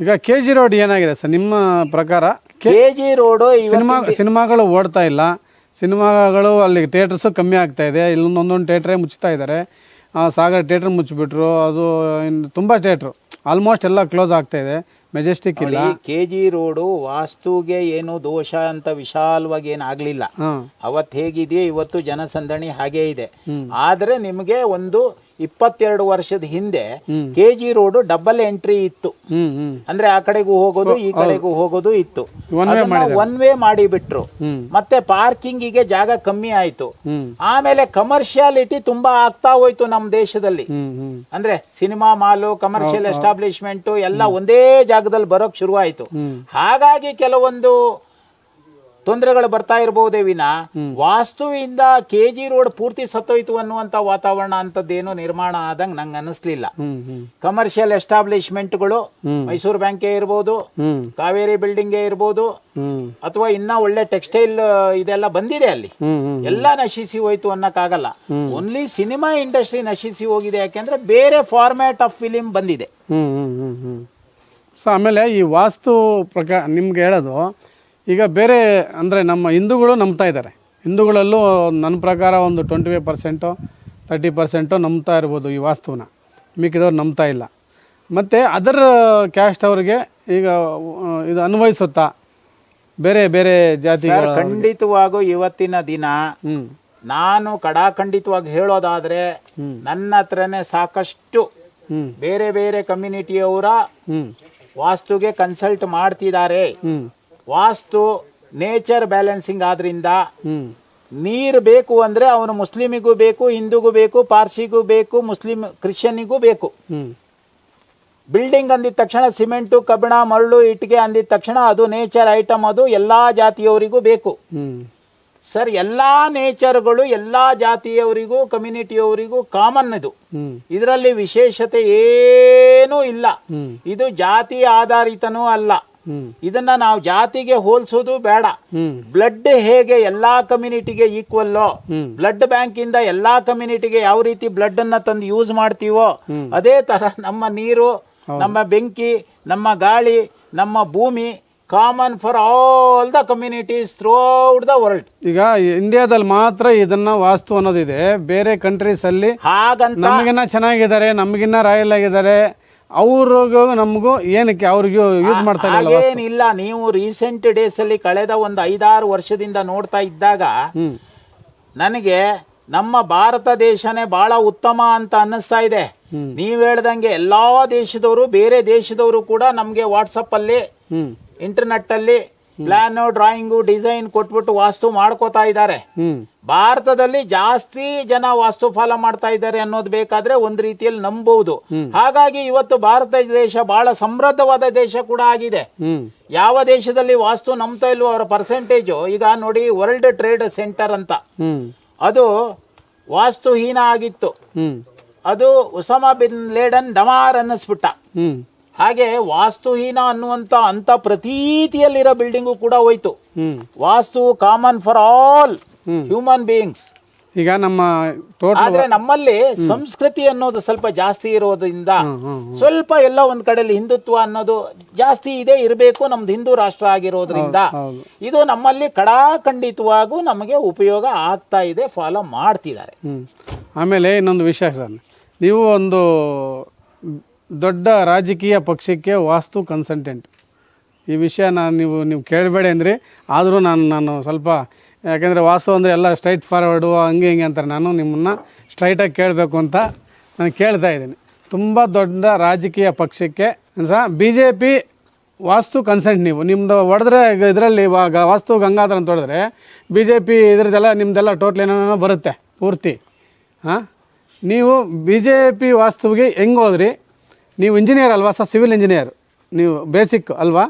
ಈಗ K G road ಏನಾಗಿದೆ sir? ನಿಮ್ಮ ಪ್ರಕಾರ ಕೆ ಜಿ ರೋಡು ಸಿನಿಮಾ ಸಿನಿಮಾಗಳು ಓಡ್ತಾ ಇಲ್ಲ. ಸಿನಿಮಾಗಳು ಅಲ್ಲಿ ಥಿಯೇಟರ್ಸು ಕಮ್ಮಿ ಆಗ್ತಾ ಇದೆ. ಇಲ್ಲೊಂದೊಂದೊಂದು ಥಿಯೇಟ್ರೇ ಮುಚ್ತಾ ಇದ್ದಾರೆ ಆ, ಸಾಗರ್ ಥಿಯೇಟ್ರ್ ಮುಚ್ಚಿಬಿಟ್ರು ಅದು ಇನ್ನು ತುಂಬ ಥಿಯೇಟ್ರು ಆಲ್ಮೋಸ್ಟ್ ಎಲ್ಲ ಕ್ಲೋಸ್ ಆಗ್ತಾ ಇದೆ. ಮೆಜೆಸ್ಟಿಕ್ ಇಲ್ಲ. ಕೆ ಜಿ ರೋಡು ವಾಸ್ತುಗೆ ಏನು ದೋಷ ಅಂತ ವಿಶಾಲವಾಗಿ ಏನು ಆಗ್ಲಿಲ್ಲ. ಹಾಂ. ಅವತ್ತು ಹೇಗಿದೆಯೋ ಇವತ್ತು ಜನಸಂದಣಿ ಹಾಗೇ ಇದೆ. ಆದರೆ ನಿಮಗೆ ಒಂದು ಇಪ್ಪತ್ತೆರಡು ವರ್ಷದ ಹಿಂದೆ K G road double entry ಇತ್ತು. ಅಂದ್ರೆ ಆ ಕಡೆಗೂ ಹೋಗೋದು ಈ ಕಡೆಗೂ ಹೋಗೋದು ಇತ್ತು. ಒನ್ ವೇ ಮಾಡಿಬಿಟ್ರು. ಬಿಟ್ರು ಮತ್ತೆ ಪಾರ್ಕಿಂಗಿಗೆ ಜಾಗ ಕಮ್ಮಿ ಆಯ್ತು. ಆಮೇಲೆ ಕಮರ್ಷಿಯಾಲಿಟಿ ತುಂಬಾ ಆಗ್ತಾ ಹೋಯ್ತು ನಮ್ಮ ದೇಶದಲ್ಲಿ. ಅಂದ್ರೆ ಸಿನಿಮಾ ಮಾಲು ಕಮರ್ಷಿಯಲ್ ಎಸ್ಟಾಬ್ಲಿಷ್ಮೆಂಟ್ ಎಲ್ಲ ಒಂದೇ ಜಾಗದಲ್ಲಿ ಬರೋಕ್ ಶುರುವಾಯ್ತು. ಹಾಗಾಗಿ ಕೆಲವೊಂದು ತೊಂದರೆಗಳು ಬರ್ತಾ ಇರಬಹುದೇ ವಿನ ವಾಸ್ತುವಿಂದ ಕೆ ಜಿ ರೋಡ್ ಪೂರ್ತಿ ಸತ್ತೋಯ್ತು ಅನ್ನುವಂತ ವಾತಾವರಣ ಅಂತದ್ದೇನು ನಿರ್ಮಾಣ ಆದಂಗೆ ನಂಗೆ ಅನಿಸ್ಲಿಲ್ಲ. ಕಮರ್ಷಿಯಲ್ ಎಸ್ಟಾಬ್ಲಿಷ್ಮೆಂಟ್ಗಳು ಮೈಸೂರು ಬ್ಯಾಂಕೇ ಇರ್ಬೋದು ಕಾವೇರಿ ಬಿಲ್ಡಿಂಗೇ ಇರ್ಬೋದು ಅಥವಾ ಇನ್ನ ಒಳ್ಳೆ ಟೆಕ್ಸ್ಟೈಲ್ ಇದೆಲ್ಲ ಬಂದಿದೆ ಅಲ್ಲಿ. ಎಲ್ಲ ನಶಿಸಿ ಹೋಯ್ತು ಅನ್ನಕ್ಕಾಗಲ್ಲ. ಓನ್ಲಿ ಸಿನಿಮಾ ಇಂಡಸ್ಟ್ರಿ ನಶಿಸಿ ಹೋಗಿದೆ ಯಾಕೆಂದ್ರೆ ಬೇರೆ ಫಾರ್ಮ್ಯಾಟ್ ಆಫ್ ಫಿಲಿಮ್ ಬಂದಿದೆ. ಸೊ ಆಮೇಲೆ ಈ ವಾಸ್ತು ಪ್ರಕಾರ ನಿಮ್ಗೆ ಹೇಳೋದು ಈಗ ಬೇರೆ ಅಂದರೆ ನಮ್ಮ ಹಿಂದೂಗಳು ನಂಬ್ತಾ ಇದ್ದಾರೆ. ಹಿಂದೂಗಳಲ್ಲೂ ನನ್ನ ಪ್ರಕಾರ ಒಂದು twenty five percent thirty percent ನಂಬ್ತಾ ಇರ್ಬೋದು ಈ ವಾಸ್ತುನ ಮಿಕ್ಕಿದವ್ರು ನಂಬ್ತಾ ಇಲ್ಲ. ಮತ್ತು ಅದರ ಕ್ಯಾಸ್ಟ್ ಅವ್ರಿಗೆ ಈಗ ಇದು ಅನ್ವಯಿಸುತ್ತಾ ಬೇರೆ ಬೇರೆ ಜಾತಿ ಖಂಡಿತವಾಗೂ ಇವತ್ತಿನ ದಿನ ಹ್ಞೂ ನಾನು ಕಡಾಖಂಡಿತವಾಗಿ ಹೇಳೋದಾದ್ರೆ ನನ್ನ ಹತ್ರನೇ ಸಾಕಷ್ಟು ಹ್ಞೂ ಬೇರೆ ಬೇರೆ ಕಮ್ಯುನಿಟಿಯವರ ಹ್ಞೂ ವಾಸ್ತುಗೆ ಕನ್ಸಲ್ಟ್ ಮಾಡ್ತಿದ್ದಾರೆ. ಹ್ಞೂ ವಾಸ್ತು ನೇಚರ್ ಬ್ಯಾಲೆನ್ಸಿಂಗ್ ಆದ್ರಿಂದ ನೀರು ಬೇಕು ಅಂದ್ರೆ ಅವನು ಮುಸ್ಲಿಮಿಗೂ ಬೇಕು ಹಿಂದೂಗೂ ಬೇಕು ಪಾರ್ಸಿಗೂ ಬೇಕು ಮುಸ್ಲಿಂ ಕ್ರಿಶ್ಚಿಯನ್ನಿಗೂ ಬೇಕು. ಬಿಲ್ಡಿಂಗ್ ಅಂದಿದ ತಕ್ಷಣ ಸಿಮೆಂಟು ಕಬ್ಬಿಣ ಮರಳು ಇಟ್ಟಿಗೆ ಅಂದಿದ ತಕ್ಷಣ ಅದು ನೇಚರ್ ಐಟಮ್ ಅದು ಎಲ್ಲಾ ಜಾತಿಯವರಿಗೂ ಬೇಕು. ಸರ್ ಎಲ್ಲಾ ನೇಚರ್ಗಳು ಎಲ್ಲಾ ಜಾತಿಯವರಿಗೂ ಕಮ್ಯುನಿಟಿಯವರಿಗೂ ಕಾಮನ್ ಇದು. ಇದರಲ್ಲಿ ವಿಶೇಷತೆ ಏನೂ ಇಲ್ಲ. ಇದು ಜಾತಿ ಆಧಾರಿತನೂ ಅಲ್ಲ. ಇದನ್ನ ನಾವು ಜಾತಿಗೆ ಹೋಲಿಸೋದು ಬೇಡ. ಬ್ಲಡ್ ಹೇಗೆ ಎಲ್ಲಾ ಕಮ್ಯುನಿಟಿಗೆ ಈಕ್ವಲ್ಲೋ. ಬ್ಲಡ್ ಬ್ಯಾಂಕ್ ಇಂದ ಎಲ್ಲಾ ಕಮ್ಯುನಿಟಿಗೆ ಯಾವ ರೀತಿ ಬ್ಲಡ್ ಅನ್ನ ತಂದು ಯೂಸ್ ಮಾಡ್ತೀವೋ ಅದೇ ತರ ನಮ್ಮ ನೀರು ನಮ್ಮ ಬೆಂಕಿ ನಮ್ಮ ಗಾಳಿ ನಮ್ಮ ಭೂಮಿ common for all the communities throughout the world ಈಗ ಇಂಡಿಯಾದಲ್ಲಿ ಮಾತ್ರ ಇದನ್ನ ವಾಸ್ತು ಅನ್ನೋದಿದೆ. ಬೇರೆ ಕಂಟ್ರೀಸ್ ಅಲ್ಲಿ ಹಾಗಂತ ನಮಗಿನ್ನ ಚೆನ್ನಾಗಿದ್ದಾರೆ ನಮಗಿನ್ನ ರಾಯಲ್ ಆಗಿದ್ದಾರೆ. ಅವ್ರಿಗೂ ನಮಗೂ ಏನಕ್ಕೆ ಅವ್ರಿಗೂ ಯೂಸ್ ಮಾಡ್ತಾ ಇಲ್ಲ ಹಾಗೇನಿಲ್ಲ ನೀವು ರೀಸೆಂಟ್ ಡೇಸ್ ಅಲ್ಲಿ ಕಳೆದ ಒಂದು ಐದಾರು ವರ್ಷದಿಂದ ನೋಡ್ತಾ ಇದ್ದಾಗ ನನಗೆ ನಮ್ಮ ಭಾರತ ದೇಶನೇ ಬಹಳ ಉತ್ತಮ ಅಂತ ಅನ್ನಿಸ್ತಾ ಇದೆ. ನೀವ್ ಹೇಳ್ದಂಗೆ ಎಲ್ಲಾ ದೇಶದವರು ಬೇರೆ ದೇಶದವರು ಕೂಡ ನಮ್ಗೆ ವಾಟ್ಸಪ್ ಅಲ್ಲಿ ಇಂಟರ್ನೆಟ್ ಅಲ್ಲಿ ಪ್ಲಾನ್ ಡ್ರಾಯಿಂಗು ಡಿಸೈನ್ ಕೊಟ್ಬಿಟ್ಟು ವಾಸ್ತು ಮಾಡ್ಕೋತಾ ಇದ್ದಾರೆ. ಭಾರತದಲ್ಲಿ ಜಾಸ್ತಿ ಜನ ವಾಸ್ತು ಫಾಲೋ ಮಾಡ್ತಾ ಇದ್ದಾರೆ ಅನ್ನೋದು ಬೇಕಾದ್ರೆ ಒಂದ್ ರೀತಿಯಲ್ಲಿ ನಂಬಬಹುದು ಹಾಗಾಗಿ ಇವತ್ತು ಭಾರತ ದೇಶ ಬಹಳ ಸಮೃದ್ಧವಾದ ದೇಶ ಕೂಡ ಆಗಿದೆ. ಯಾವ ದೇಶದಲ್ಲಿ ವಾಸ್ತು ನಂಬ್ತಾ ಇಲ್ವೋ ಅವರ ಪರ್ಸೆಂಟೇಜು ಈಗ ನೋಡಿ ವರ್ಲ್ಡ್ ಟ್ರೇಡ್ ಸೆಂಟರ್ ಅಂತ. ಅದು ವಾಸ್ತುಹೀನ ಆಗಿತ್ತು. ಅದು ಉಸಮಾ ಬಿನ್ ಲೇಡನ್ ಡಮಾರ್ ಅನ್ನಿಸ್ಬಿಟ್ಟ. ಹಾಗೆ ವಾಸ್ತುಹೀನ ಅನ್ನುವಂತ ಅಂತ ಪ್ರತೀತಿಯಲ್ಲಿರೋ ಬಿಲ್ಡಿಂಗು ಕೂಡ ಹೋಯ್ತು. Vastu common for all human beings ಈಗ ನಮ್ಮ ಆದ್ರೆ ನಮ್ಮಲ್ಲಿ ಸಂಸ್ಕೃತಿ ಅನ್ನೋದು ಸ್ವಲ್ಪ ಜಾಸ್ತಿ ಇರೋದ್ರಿಂದ ಸ್ವಲ್ಪ ಎಲ್ಲ ಒಂದ್ ಕಡೆಯಲ್ಲಿ ಹಿಂದುತ್ವ ಅನ್ನೋದು ಜಾಸ್ತಿ ಇದೆ ಇರಬೇಕು ನಮ್ದು ಹಿಂದೂ ರಾಷ್ಟ್ರ ಆಗಿರೋದ್ರಿಂದ. ಇದು ನಮ್ಮಲ್ಲಿ ಕಡಾಖಂಡಿತವಾಗೂ ನಮಗೆ ಉಪಯೋಗ ಆಗ್ತಾ ಇದೆ ಫಾಲೋ ಮಾಡ್ತಿದ್ದಾರೆ. ಆಮೇಲೆ ಇನ್ನೊಂದು ವಿಷಯ ಸರ್ ನೀವು ಒಂದು ದೊಡ್ಡ ರಾಜಕೀಯ ಪಕ್ಷಕ್ಕೆ ವಾಸ್ತು ಕನ್ಸಲ್ಟೆಂಟ್ ಈ ವಿಷಯ ನಾನು ನೀವು ನೀವು ಕೇಳಬೇಡಿ ಅಂದ್ರಿ, ಆದರೂ ನಾನು ನಾನು ಸ್ವಲ್ಪ, ಯಾಕೆಂದರೆ ವಾಸ್ತು ಅಂದರೆ ಎಲ್ಲ ಸ್ಟ್ರೈಟ್ ಫಾರ್ವರ್ಡು ಹಂಗೆ ಹಿಂಗೆ ಅಂತಾರೆ. ನಾನು ನಿಮ್ಮನ್ನು ಸ್ಟ್ರೈಟಾಗಿ ಕೇಳಬೇಕು ಅಂತ ನಾನು ಕೇಳ್ತಾ ಇದ್ದೀನಿ. ತುಂಬ ದೊಡ್ಡ ರಾಜಕೀಯ ಪಕ್ಷಕ್ಕೆ ಸಹ ಬಿ ಜೆ ಪಿ ವಾಸ್ತು ಕನ್ಸೆಂಟ್ ನೀವು. ನಿಮ್ಮದು ಹೊಡೆದ್ರೆ ಇದರಲ್ಲಿ ವಾಸ್ತು ಗಂಗಾಧರ ಅಂತ ಹೊಡೆದ್ರೆ ಬಿ ಜೆ ಪಿ ಇದ್ರದ್ದೆಲ್ಲ ನಿಮ್ಮದೆಲ್ಲ ಟೋಟ್ಲ್ ಏನೇನೋ ಬರುತ್ತೆ, ಪೂರ್ತಿ. ಹಾಂ ನೀವು ಬಿ ಜೆ ಪಿ ವಾಸ್ತುವಿಗೆ ಹೆಂಗೆ ಹೋದ್ರಿ? ನೀವು ಇಂಜಿನಿಯರ್ ಅಲ್ವಾ? ಸರ್ ಸಿವಿಲ್ ಇಂಜಿನಿಯರ್ ನೀವು ಬೇಸಿಕ್ ಅಲ್ವಾ?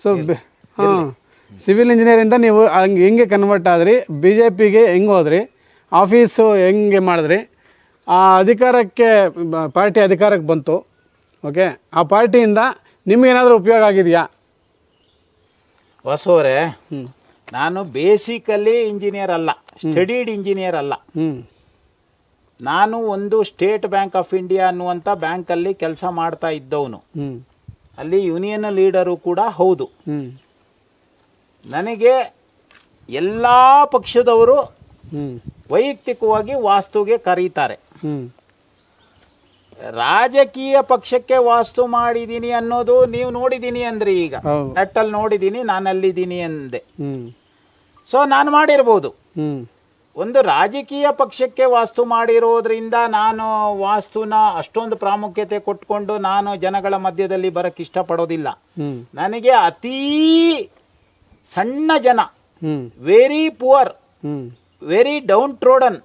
ಸೊ ಹಾಂ ಸಿವಿಲ್ ಇಂಜಿನಿಯರಿಂದ ನೀವು ಹಂಗೆ ಹೆಂಗೆ ಕನ್ವರ್ಟ್ ಆದ್ರಿ ಬಿ ಜೆ ಪಿಗೆ ಹೆಂಗೆ ಹೋದ್ರಿ ಆಫೀಸು ಹೆಂಗೆ ಮಾಡಿದ್ರಿ ಆ ಅಧಿಕಾರಕ್ಕೆ ಪಾರ್ಟಿ ಅಧಿಕಾರಕ್ಕೆ ಬಂತು ಓಕೆ ಆ ಪಾರ್ಟಿಯಿಂದ ನಿಮಗೇನಾದರೂ ಉಪಯೋಗ ಆಗಿದೆಯಾ? ಹೊಸವರೇ ಹ್ಞೂ ನಾನು ಬೇಸಿಕಲಿ ಇಂಜಿನಿಯರ್ ಅಲ್ಲ ಸ್ಟಡೀಡ್ ಇಂಜಿನಿಯರ್ ಅಲ್ಲ. ಹ್ಞೂ ನಾನು ಒಂದು ಸ್ಟೇಟ್ ಬ್ಯಾಂಕ್ ಆಫ್ ಇಂಡಿಯಾ ಅನ್ನುವಂಥ ಬ್ಯಾಂಕಲ್ಲಿ ಕೆಲಸ ಮಾಡ್ತಾ ಇದ್ದವನು. ಅಲ್ಲಿ ಯೂನಿಯನ್ ಲೀಡರು ಕೂಡ ಹೌದು. ನನಗೆ ಎಲ್ಲ ಪಕ್ಷದವರು ವೈಯಕ್ತಿಕವಾಗಿ ವಾಸ್ತುಗೆ ಕರೀತಾರೆ. ರಾಜಕೀಯ ಪಕ್ಷಕ್ಕೆ ವಾಸ್ತು ಮಾಡಿದ್ದೀನಿ ಅನ್ನೋದು ನೀವು ನೋಡಿದ್ದೀನಿ ಅಂದ್ರಿ ಈಗ. ನೆಟ್ಟಲ್ಲಿ ನೋಡಿದ್ದೀನಿ ನಾನು ಅಲ್ಲಿದ್ದೀನಿ ಅಂದೆ. ಸೊ ನಾನು ಮಾಡಿರ್ಬೋದು. ಒಂದು ರಾಜಕೀಯ ಪಕ್ಷಕ್ಕೆ ವಾಸ್ತು ಮಾಡಿರೋದ್ರಿಂದ ನಾನು ವಾಸ್ತುನ ಅಷ್ಟೊಂದು ಪ್ರಾಮುಖ್ಯತೆ ಕೊಟ್ಕೊಂಡು ನಾನು ಜನಗಳ ಮಧ್ಯದಲ್ಲಿ ಬರಕ್ಕೆ ಇಷ್ಟಪಡೋದಿಲ್ಲ. ನನಗೆ ಅತೀ ಸಣ್ಣ ಜನ very poor very downtrodden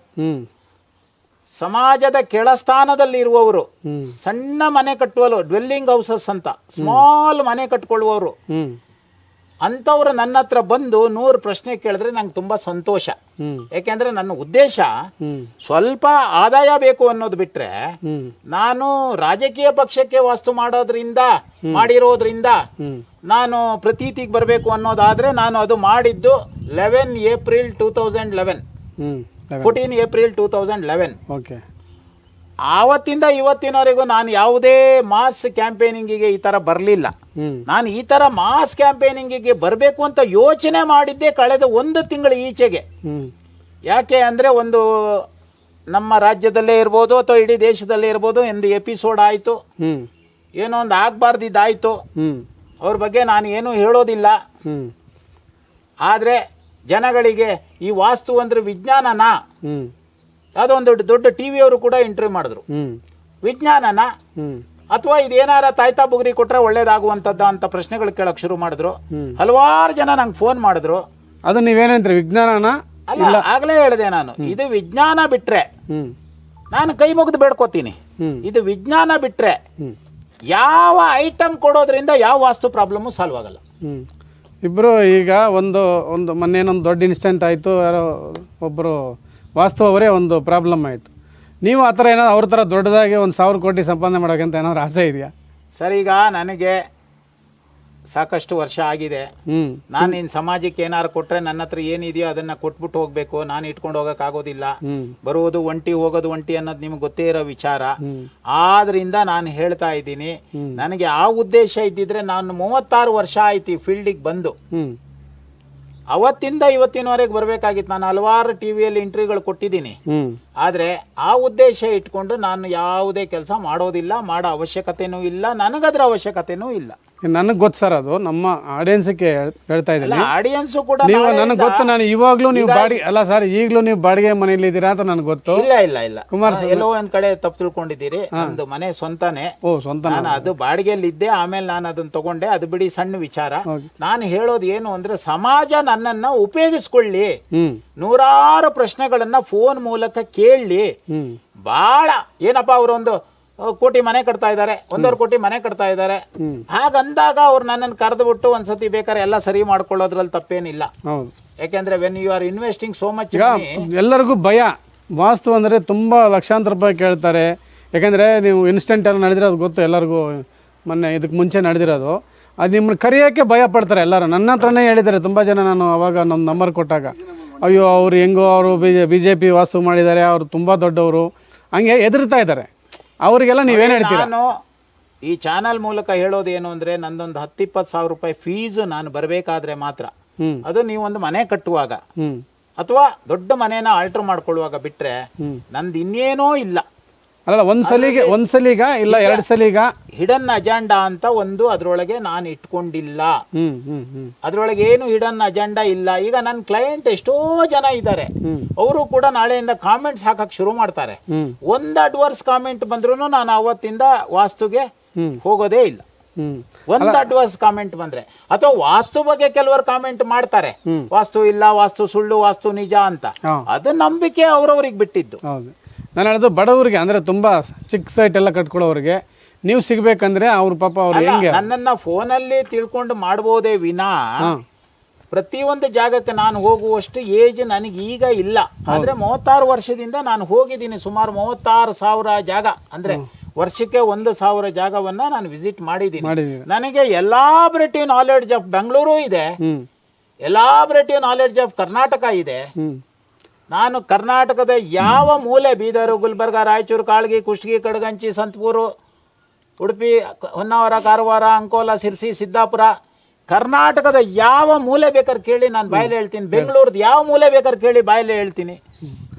ಸಮಾಜದ ಕೆಳಸ್ಥಾನದಲ್ಲಿರುವವರು ಸಣ್ಣ ಮನೆ ಕಟ್ಟುವಲು ಡ್ವೆಲ್ಲಿಂಗ್ ಹೌಸಸ್ ಅಂತ ಸ್ಮಾಲ್ ಮನೆ ಕಟ್ಕೊಳ್ಳುವವರು ಅಂಥವ್ರು ನನ್ನ ಹತ್ರ ಬಂದು ನೂರು ಪ್ರಶ್ನೆ ಕೇಳಿದ್ರೆ ನಂಗೆ ತುಂಬ ಸಂತೋಷ. ಯಾಕೆಂದ್ರೆ ನನ್ನ ಉದ್ದೇಶ ಸ್ವಲ್ಪ ಆದಾಯ ಬೇಕು ಅನ್ನೋದು ಬಿಟ್ರೆ ನಾನು ರಾಜಕೀಯ ಪಕ್ಷಕ್ಕೆ ವಾಸ್ತು ಮಾಡೋದ್ರಿಂದ ಮಾಡಿರೋದ್ರಿಂದ ನಾನು ಪ್ರತೀತಿಗೆ ಬರಬೇಕು ಅನ್ನೋದಾದ್ರೆ ನಾನು ಅದು ಮಾಡಿದ್ದು eleven April two thousand eleven. Fourteen April two thousand eleven. ಆವತ್ತಿಂದ ಇವತ್ತಿನವರೆಗೂ ನಾನು ಯಾವುದೇ ಮಾಸ್ ಕ್ಯಾಂಪೇನಿಂಗಿಗೆ ಈ ಥರ ಬರಲಿಲ್ಲ. ನಾನು ಈ ತರ ಮಾಸ್ ಕ್ಯಾಂಪೇನಿಂಗಿಗೆ ಬರಬೇಕು ಅಂತ ಯೋಚನೆ ಮಾಡಿದ್ದೆ ಕಳೆದ ಒಂದು ತಿಂಗಳು ಈಚೆಗೆ. ಯಾಕೆ ಅಂದರೆ ಒಂದು ನಮ್ಮ ರಾಜ್ಯದಲ್ಲೇ ಇರ್ಬೋದು ಅಥವಾ ಇಡೀ ದೇಶದಲ್ಲೇ ಇರ್ಬೋದು ಎಂದು ಎಪಿಸೋಡ್ ಆಯಿತು. ಏನೋ ಒಂದು ಆಗಬಾರ್ದಿದ್ದಾಯಿತು. ಹ್ಮ್. ಅವ್ರ ಬಗ್ಗೆ ನಾನು ಏನೂ ಹೇಳೋದಿಲ್ಲ. ಆದರೆ ಜನಗಳಿಗೆ ಈ ವಾಸ್ತು ಅಂದ್ರೆ ವಿಜ್ಞಾನನ? ಅದೊಂದು ದೊಡ್ಡ ದೊಡ್ಡ ಟಿ ವಿಯವರು ಕೂಡ ಇಂಟರ್ವ್ಯೂ ಮಾಡಿದ್ರು. ವಿಜ್ಞಾನನ? ಅಥವಾ ಇದೇನಾರ ತಾಯ್ತಾ ಬುಗ್ರಿ ಕೊಟ್ರೆ ಒಳ್ಳೇದಾಗುವಂಥದ್ದ ಅಂತ ಪ್ರಶ್ನೆಗಳು ಕೇಳಕ್ ಶುರು ಮಾಡಿದ್ರು. ಹಲವಾರು ಜನ ನಂಗೆ ಫೋನ್ ಮಾಡಿದ್ರು. ಅದು ನೀವೇನಂತ ವಿಜ್ಞಾನನ? ಅಲ್ಲ ಆಗ್ಲೇ ಹೇಳಿದೆ ನಾನು. ಇದು ವಿಜ್ಞಾನ ಬಿಟ್ರೆ ನಾನು ಕೈ ಮುಗಿದು ಬೇಡ್ಕೋತೀನಿ. ಇದು ವಿಜ್ಞಾನ ಬಿಟ್ರೆ ಯಾವ ಐಟಮ್ ಕೊಡೋದ್ರಿಂದ ಯಾವ ವಾಸ್ತು ಪ್ರಾಬ್ಲಮ್ ಸಾಲ್ವ್ ಆಗಲ್ಲ. ಇಬ್ರು ಇಬ್ಬರು ಈಗ ಒಂದು ಒಂದು ಮೊನ್ನೆ ಏನೊಂದು ದೊಡ್ಡ ಇನ್ಸಿಡೆಂಟ್ ಆಯಿತು ಯಾರೋ ಒಬ್ಬರು ವಾಸ್ತು ಅವರೇ ಒಂದು ಪ್ರಾಬ್ಲಮ್ ಆಯಿತು. ನೀವು ಆ ಥರ ಏನಾದ್ರು ಅವ್ರ ಥರ ದೊಡ್ಡದಾಗಿ ಒಂದು ಸಾವಿರ ಕೋಟಿ ಸಂಪಾದನೆ ಮಾಡೋಕ್ಕಂತ ಏನಾದ್ರು ಆಸೆ ಇದೆಯಾ? ಸರ್ ಈಗ ನನಗೆ ಸಾಕಷ್ಟು ವರ್ಷ ಆಗಿದೆ. ಹ್ಞೂ ನಾನು ಇನ್ನು ಸಮಾಜಕ್ಕೆ ಏನಾರು ಕೊಟ್ರೆ ನನ್ನ ಹತ್ರ ಏನಿದೆಯೋ ಅದನ್ನ ಕೊಟ್ಬಿಟ್ಟು ಹೋಗ್ಬೇಕು. ನಾನು ಇಟ್ಕೊಂಡು ಹೋಗಕ್ ಆಗೋದಿಲ್ಲ ಬರುವುದು ಒಂಟಿ ಹೋಗೋದು ಒಂಟಿ ಅನ್ನೋದು ನಿಮ್ಗೆ ಗೊತ್ತೇ ಇರೋ ವಿಚಾರ. ಆದ್ರಿಂದ ನಾನು ಹೇಳ್ತಾ ಇದ್ದೀನಿ ನನಗೆ ಆ ಉದ್ದೇಶ ಇದ್ದಿದ್ರೆ ನಾನು ಮೂವತ್ತಾರು ವರ್ಷ ಆಯ್ತು ಈ ಫೀಲ್ಡಿಗೆ ಬಂದು. ಅವತ್ತಿಂದ ಇವತ್ತಿನವರೆಗೆ ಬರಬೇಕಾಗಿತ್ತು. ನಾನು ಹಲವಾರು ಟಿ ವಿಯಲ್ಲಿ ಇಂಟರ್ವ್ಯೂಗಳು ಕೊಟ್ಟಿದ್ದೀನಿ. ಆದರೆ ಆ ಉದ್ದೇಶ ಇಟ್ಕೊಂಡು ನಾನು ಯಾವುದೇ ಕೆಲಸ ಮಾಡೋದಿಲ್ಲ ಮಾಡೋ ಅವಶ್ಯಕತೆನೂ ಇಲ್ಲ ನನಗದ್ರ ಅವಶ್ಯಕತೆನೂ ಇಲ್ಲ. ನನಗೆ ಗೊತ್ತು ಸರ್ ಅದು. ನಮ್ಮ ಆಡಿಯನ್ಸ್ಗೆ ಹೇಳ್ತಾ ಇದ್ದೀನಿ. ಆಡಿಯನ್ಸ್ ಕೂಡ ನೀವು ನನಗೆ ಗೊತ್ತು ನಾನು ಇವಾಗ್ಲೂ ನೀವು ಬಾಡಿ ಅಲ್ಲ ಸರ್ ಈಗಲೂ ನೀವು ಬಾಡಿಗೆ ಮನೆಯಲ್ಲಿ ಇದ್ದೀರಾ ಅಂತ ನನಗೆ ಗೊತ್ತು. ಇಲ್ಲ ಇಲ್ಲ ಇಲ್ಲ. ಕುಮಾರ್ ಎಲ್ಲೋ ಒಂದ್ ಕಡೆ ತಪ್ಪು ತಿಳ್ಕೊಂಡಿದ್ದೀರಿ. ನಂದು ಮನೆ ಸ್ವಂತನೇ. ಓ ಸ್ವಂತ ನಾನು ಅದು ಬಾಡಿಗೆಯಲ್ಲಿ ಇದ್ದೆ ಆಮೇಲೆ ನಾನು ಅದನ್ನ ತಗೊಂಡೆ. ಅದು ಬಿಡಿ ಸಣ್ಣ ವಿಚಾರ. ನಾನು ಹೇಳೋದು ಏನು ಅಂದ್ರೆ ಸಮಾಜ ನನ್ನನ್ನ ಉಪಯೋಗಿಸ್ಕೊಳ್ಳಿ. ನೂರಾರು ಪ್ರಶ್ನೆಗಳನ್ನ ಫೋನ್ ಮೂಲಕ ಕೇಳಲಿ ಬಹಳ ಏನಪ್ಪಾ ಅವರೊಂದು ಕೋಟಿ ಮನೆ ಕಟ್ತಾ ಇದ್ದಾರೆ. ಒಂದೂವರೆ ಕೋಟಿ ಮನೆ ಕಟ್ತಾ ಇದ್ದಾರೆ. ಹಾಗಂದಾಗ ಅವ್ರು ನನ್ನನ್ನು ಕರೆದು ಬಿಟ್ಟು ಒಂದ್ಸತಿ ಬೇಕಾದ್ರೆ ಎಲ್ಲ ಸರಿ ಮಾಡ್ಕೊಳ್ಳೋದ್ರಲ್ಲಿ ತಪ್ಪೇನಿಲ್ಲ. ಯಾಕೆಂದ್ರೆ when you are investing so much ಎಲ್ಲರಿಗೂ ಭಯ. ವಾಸ್ತು ಅಂದರೆ ತುಂಬ ಲಕ್ಷಾಂತರ ರೂಪಾಯಿ ಕೇಳ್ತಾರೆ. ಯಾಕೆಂದರೆ ನೀವು ಇನ್ಸ್ಟೆಂಟ್ ಎಲ್ಲ ನಡೆದಿರೋದು ಗೊತ್ತು ಎಲ್ಲರಿಗೂ. ಮೊನ್ನೆ ಇದಕ್ಕೆ ಮುಂಚೆ ನಡೆದಿರೋದು. ಅದು ನಿಮ್ಮನ್ನ ಕರೆಯೋಕ್ಕೆ ಭಯ ಪಡ್ತಾರೆ ಎಲ್ಲರೂ. ನನ್ನ ಹತ್ರನೇ ಹೇಳಿದ್ದಾರೆ. ತುಂಬ ಜನ ನಾನು ಅವಾಗ ನಮ್ಮ ನಂಬರ್ ಕೊಟ್ಟಾಗ. ಅಯ್ಯೋ ಅವರು ಹೆಂಗೋ ಅವರು B J B J P vastu ಮಾಡಿದ್ದಾರೆ. ಅವರು ತುಂಬ ದೊಡ್ಡವರು. ಹಂಗೆ ಎದುರ್ತಾ ಇದ್ದಾರೆ. ಅವರಿಗೆಲ್ಲ ನೀವೇನು ಹೇಳ್ತೀರಾ? ನಾನು ಈ ಚಾನಲ್ ಮೂಲಕ ಹೇಳೋದು ಏನು ಅಂದ್ರೆ ನಂದೊಂದು ಹತ್ತಿಪ್ಪತ್ತು ಸಾವಿರ ರೂಪಾಯಿ ಫೀಸ್ ನಾನು ಬರಬೇಕಾದ್ರೆ ಮಾತ್ರ. ಅದು ನೀವೊಂದು ಮನೆ ಕಟ್ಟುವಾಗ. ಅಥವಾ ದೊಡ್ಡ ಮನೇನ ಆಲ್ಟರ್ ಮಾಡ್ಕೊಳ್ಳುವಾಗ ಬಿಟ್ರೆ. ನಂದು ಇನ್ನೇನೋ ಇಲ್ಲ. ಅಲ್ಲ ಒಂದು ಸಲಿಗೆ ಒಂದು ಸಲಿಗ ಇಲ್ಲ ಎರಡು ಸಲಿಗ? ಹಿಡನ್ ಅಜೆಂಡಾ ಅಂತ ಒಂದು ಅದರೊಳಗೆ ನಾನು ಇಟ್ಕೊಂಡಿಲ್ಲ. ಅದರೊಳಗೆ ಏನು ಹಿಡನ್ ಅಜೆಂಡಾ ಇಲ್ಲ. ಈಗ ನನ್ನ ಕ್ಲೈಂಟ್ ಎಷ್ಟೋ ಜನ ಇದ್ದಾರೆ. ಅವರು ಕೂಡ ನಾಳೆಯಿಂದ ಕಾಮೆಂಟ್ಸ್ ಹಾಕಕ್ ಶುರು ಮಾಡ್ತಾರೆ. ಒಂದ್ ಅಡ್ವರ್ಸ್ ಕಾಮೆಂಟ್ ಬಂದ್ರು ನಾನು ಅವತ್ತಿಂದ ವಾಸ್ತುಗೆ ಹೋಗೋದೇ ಇಲ್ಲ. ಒಂದ್ ಅಡ್ವರ್ಸ್ ಕಾಮೆಂಟ್ ಬಂದ್ರೆ. ಅಥವಾ ವಾಸ್ತು ಬಗ್ಗೆ ಕೆಲವರು ಕಾಮೆಂಟ್ ಮಾಡ್ತಾರೆ. ವಾಸ್ತು ಇಲ್ಲ ವಾಸ್ತು ಸುಳ್ಳು ವಾಸ್ತು ನಿಜ ಅಂತ. ಅದು ನಂಬಿಕೆ ಅವ್ರವ್ರಿಗೆ ಬಿಟ್ಟಿದ್ದು. ನಾನು ಹೇಳೋದು ಬಡವರಿಗೆ ಅಂದರೆ ತುಂಬ ಚಿಕ್ಕ ಸೈಟ್ ಎಲ್ಲ ಕಟ್ಕೊಳ್ಳೋರಿಗೆ ನೀವು ಸಿಗ್ಬೇಕಂದ್ರೆ ಅವ್ರ ಪಾಪ ಅವ್ರು ಹೆಂಗೆ? ನನ್ನನ್ನ ಫೋನಲ್ಲಿ ತಿಳ್ಕೊಂಡು ಮಾಡ್ಬೋದೇ ವಿನಾ? ಪ್ರತಿಯೊಂದು ಜಾಗಕ್ಕೆ ನಾನು ಹೋಗುವಷ್ಟು ಏಜ್ ನನಗೆ ಈಗ ಇಲ್ಲ. ಆದ್ರೆ ಮೂವತ್ತಾರು ವರ್ಷದಿಂದ ನಾನು ಹೋಗಿದ್ದೀನಿ ಸುಮಾರು ಮೂವತ್ತಾರು ಸಾವಿರ ಜಾಗ. ಅಂದ್ರೆ ವರ್ಷಕ್ಕೆ ಒಂದು ಸಾವಿರ ಜಾಗವನ್ನ ನಾನು ವಿಸಿಟ್ ಮಾಡಿದ್ದೀನಿ. ನನಗೆ ಎಲಾಬ್ರೇಟಿವ್ ನಾಲೆಡ್ಜ್ ಆಫ್ ಬೆಂಗಳೂರು ಇದೆ. ಎಲಾಬ್ರೇಟಿವ್ ನಾಲೆಡ್ಜ್ ಆಫ್ ಕರ್ನಾಟಕ ಇದೆ. ನಾನು ಕರ್ನಾಟಕದ ಯಾವ ಮೂಲೆ ಬೀದರು? ಗುಲ್ಬರ್ಗ ರಾಯಚೂರು ಕಾಳ್ಗಿ ಕುಷ್ಟಗಿ ಕಡಗಂಚಿ ಸಂತಪೂರು ಉಡುಪಿ ಹೊನ್ನಾವರ ಕಾರವಾರ ಅಂಕೋಲ ಸಿರ್ಸಿ ಸಿದ್ದಾಪುರ. ಕರ್ನಾಟಕದ ಯಾವ ಮೂಲೆ ಬೇಕಾದ್ರೆ ಕೇಳಿ ನಾನು ಬಾಯಲ್ಲಿ ಹೇಳ್ತೀನಿ. ಬೆಂಗಳೂರದ್ದು ಯಾವ ಮೂಲೆ ಬೇಕಾದ್ರೆ ಕೇಳಿ ಬಾಯಲ್ಲಿ ಹೇಳ್ತೀನಿ.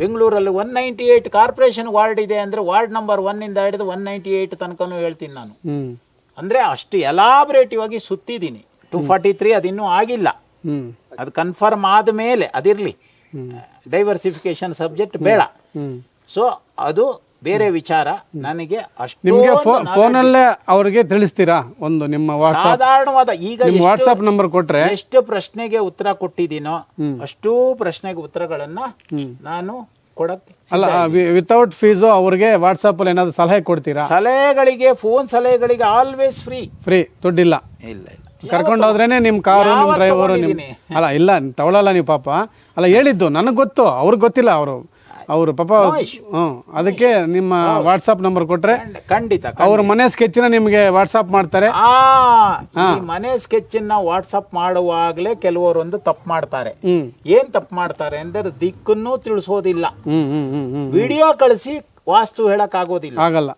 ಬೆಂಗಳೂರಲ್ಲಿ one ninety eight corporation ward ಇದೆ ಅಂದರೆ ವಾರ್ಡ್ ನಂಬರ್ ಒನ್ನಿಂದ ಹಿಡಿದು ಒನ್ ನೈಂಟಿ ಏಯ್ಟ್ ತನಕನೂ ಹೇಳ್ತೀನಿ ನಾನು. ಅಂದರೆ ಅಷ್ಟು ಎಲಾಬ್ರೇಟಿವ್ ಆಗಿ ಸುತ್ತಿದ್ದೀನಿ. ಟು ಫಾರ್ಟಿ ತ್ರೀ ಅದಿನ್ನೂ ಆಗಿಲ್ಲ. ಅದು ಕನ್ಫರ್ಮ್ ಆದ ಮೇಲೆ ಅದಿರಲಿ. ಡೈವರ್ಸಿಫಿಕೇಶನ್ ಸಬ್ಜೆಕ್ಟ್ ಬೇಡ. ಸೊ ಅದು ಬೇರೆ ವಿಚಾರ. ನನಗೆ ನಿಮಗೆ ಫೋನ್ ಫೋನಲ್ಲೇ ಅವರಿಗೆ ತಿಳಿಸ್ತೀರಾ? ಒಂದು ನಿಮ್ಮ ವಾಟ್ಸಪ್ ಸಾಧಾರಣವಾದ ಈಗ ವಾಟ್ಸ್ಆಪ್ ವಾಟ್ಸಪ್ ನಂಬರ್ ಕೊಟ್ರೆ ಎಷ್ಟು ಪ್ರಶ್ನೆಗೆ ಉತ್ತರ ಕೊಟ್ಟಿದ್ದೀನೋ ಅಷ್ಟೂ ಪ್ರಶ್ನೆಗೆ ಉತ್ತರಗಳನ್ನ ನಾನು ಕೊಡಕ್ಕೆ ಅಲ್ಲ ವಿತೌಟ್ ಫೀಸು ಅವ್ರಿಗೆ ವಾಟ್ಸಪ್ಪಲ್ಲಿ ಏನಾದ್ರು ಸಲಹೆ ಕೊಡ್ತೀರಾ? ಸಲಹೆಗಳಿಗೆ ಫೋನ್ ಸಲಹೆಗಳಿಗೆ ಆಲ್ವೇಸ್ ಫ್ರೀ ಫ್ರೀ ದುಡ್ಡಿಲ್ಲ. ಇಲ್ಲ ಇಲ್ಲ. ಕರ್ಕೊಂಡು ಹೋದ್ರೇನೆ ನಿಮ್ಮ ಕಾರು ನಿಮ್ಮ ಡ್ರೈವರು ನಿಮ್ಮ ಅಲ್ಲ ಇಲ್ಲ ತಗೊಳಲ್ಲ ನೀವು ಪಾಪ. ಅಲ್ಲ ಹೇಳಿದ್ದು ನನಗೆ ಗೊತ್ತು ಅವ್ರಿಗೆ ಗೊತ್ತಿಲ್ಲ ಅವರು. ಅವರು ಪಾಪ ಹ್ಞೂ ಅದಕ್ಕೆ ನಿಮ್ಮ ವಾಟ್ಸಪ್ ನಂಬರ್ ಕೊಟ್ರೆ ಖಂಡಿತ ಅವ್ರ ಮನೆ ಸ್ಕೆಚ್ನ ನಿಮಗೆ ವಾಟ್ಸಪ್ ಮಾಡ್ತಾರೆ. ಆ ಈ ಮನೆ ಸ್ಕೆಚ್ ವಾಟ್ಸಪ್ ಮಾಡುವಾಗಲೇ ಕೆಲವರೊಂದು ತಪ್ಪು ಮಾಡ್ತಾರೆ. ಏನ್ ತಪ್ಪು ಮಾಡ್ತಾರೆ ಅಂದ್ರೆ ದಿಕ್ಕನ್ನು ತಿಳಿಸೋದಿಲ್ಲ. ವಿಡಿಯೋ ಕಳಿಸಿ ವಾಸ್ತು ಹೇಳಕ್ ಆಗೋದಿಲ್ಲ ಆಗಲ್ಲ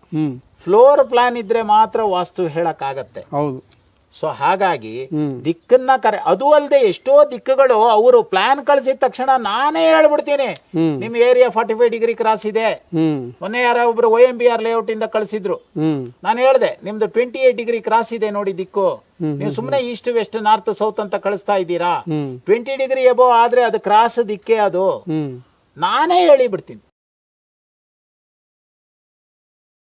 ಫ್ಲೋರ್ ಪ್ಲಾನ್ ಇದ್ರೆ ಮಾತ್ರ ವಾಸ್ತು ಹೇಳಕ್ ಆಗತ್ತೆ ಹೌದು. ಸೊ ಹಾಗಾಗಿ ದಿಕ್ಕನ್ನ ಕರೆ ಅದು ಅಲ್ಲದೆ ಎಷ್ಟೋ ದಿಕ್ಕುಗಳು ಅವರು ಪ್ಲಾನ್ ಕಳಿಸಿದ ತಕ್ಷಣ ನಾನೇ ಹೇಳ್ಬಿಡ್ತೀನಿ. ನಿಮ್ area forty five degree cross ಇದೆ ಮೊನ್ನೆ ಯಾರೋ ಒಬ್ರು O M B R layout ಇಂದ ಕಳಿಸಿದ್ರು. ನಾನು ಹೇಳ್ದೆ ನಿಮ್ದು ಟ್ವೆಂಟಿ ಏಟ್ ಡಿಗ್ರಿ ಕ್ರಾಸ್ ಇದೆ ನೋಡಿ ದಿಕ್ಕು. ನೀವು ಸುಮ್ಮನೆ ಈಸ್ಟ್ ವೆಸ್ಟ್ ನಾರ್ತ್ ಸೌತ್ ಅಂತ ಕಳಿಸ್ತಾ ಇದ್ದೀರಾ? ಟ್ವೆಂಟಿ ಡಿಗ್ರಿ ಎಬೋ ಆದ್ರೆ ಅದು ಕ್ರಾಸ್ ದಿಕ್ಕೆ ಅದು. ನಾನೇ ಹೇಳಿ ಬಿಡ್ತೀನಿ